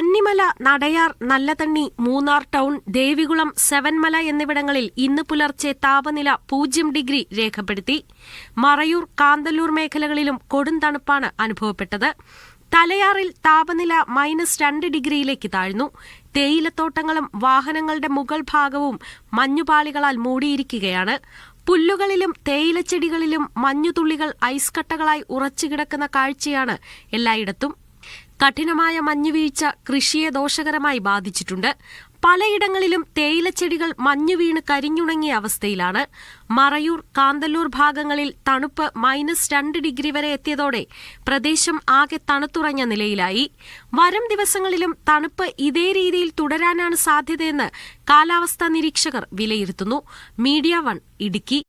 Kannimala Nadayar Nallathanni Munnar town Devikulam Sevenmala എന്നിവിടങ്ങളിൽ ഇന്ന് പുലർച്ചെ താപനില പൂജ്യം ഡിഗ്രി രേഖപ്പെടുത്തി. മറയൂർ കാന്തല്ലൂർ മേഖലകളിലും കൊടും തണുപ്പാണ് അനുഭവപ്പെട്ടത്. തലയാറിൽ താപനില മൈനസ് രണ്ട് ഡിഗ്രിയിലേക്ക് താഴ്ന്നു. തേയിലത്തോട്ടങ്ങളും വാഹനങ്ങളുടെ മുകൾ ഭാഗവും മഞ്ഞുപാളികളാൽ മൂടിയിരിക്കുകയാണ്. പുല്ലുകളിലും തേയിലച്ചെടികളിലും മഞ്ഞുതുള്ളികൾ ഐസ് കട്ടകളായി ഉറച്ചുകിടക്കുന്ന കാഴ്ചയാണ് എല്ലായിടത്തും. കഠിനമായ മഞ്ഞുവീഴ്ച കൃഷിയെ ദോഷകരമായി ബാധിച്ചിട്ടുണ്ട്. പലയിടങ്ങളിലും തേയിലച്ചെടികൾ മഞ്ഞുവീണ് കരിഞ്ഞുണങ്ങിയ അവസ്ഥയിലാണ്. മറയൂർ കാന്തല്ലൂർ ഭാഗങ്ങളിൽ തണുപ്പ് മൈനസ് രണ്ട് ഡിഗ്രി വരെ എത്തിയതോടെ പ്രദേശം ആകെ തണുത്തുറഞ്ഞ നിലയിലായി. വരും ദിവസങ്ങളിലും തണുപ്പ് ഇതേ രീതിയിൽ തുടരാനാണ് സാധ്യതയെന്ന് കാലാവസ്ഥാ നിരീക്ഷകർ വിലയിരുത്തുന്നു. Media one Idukki.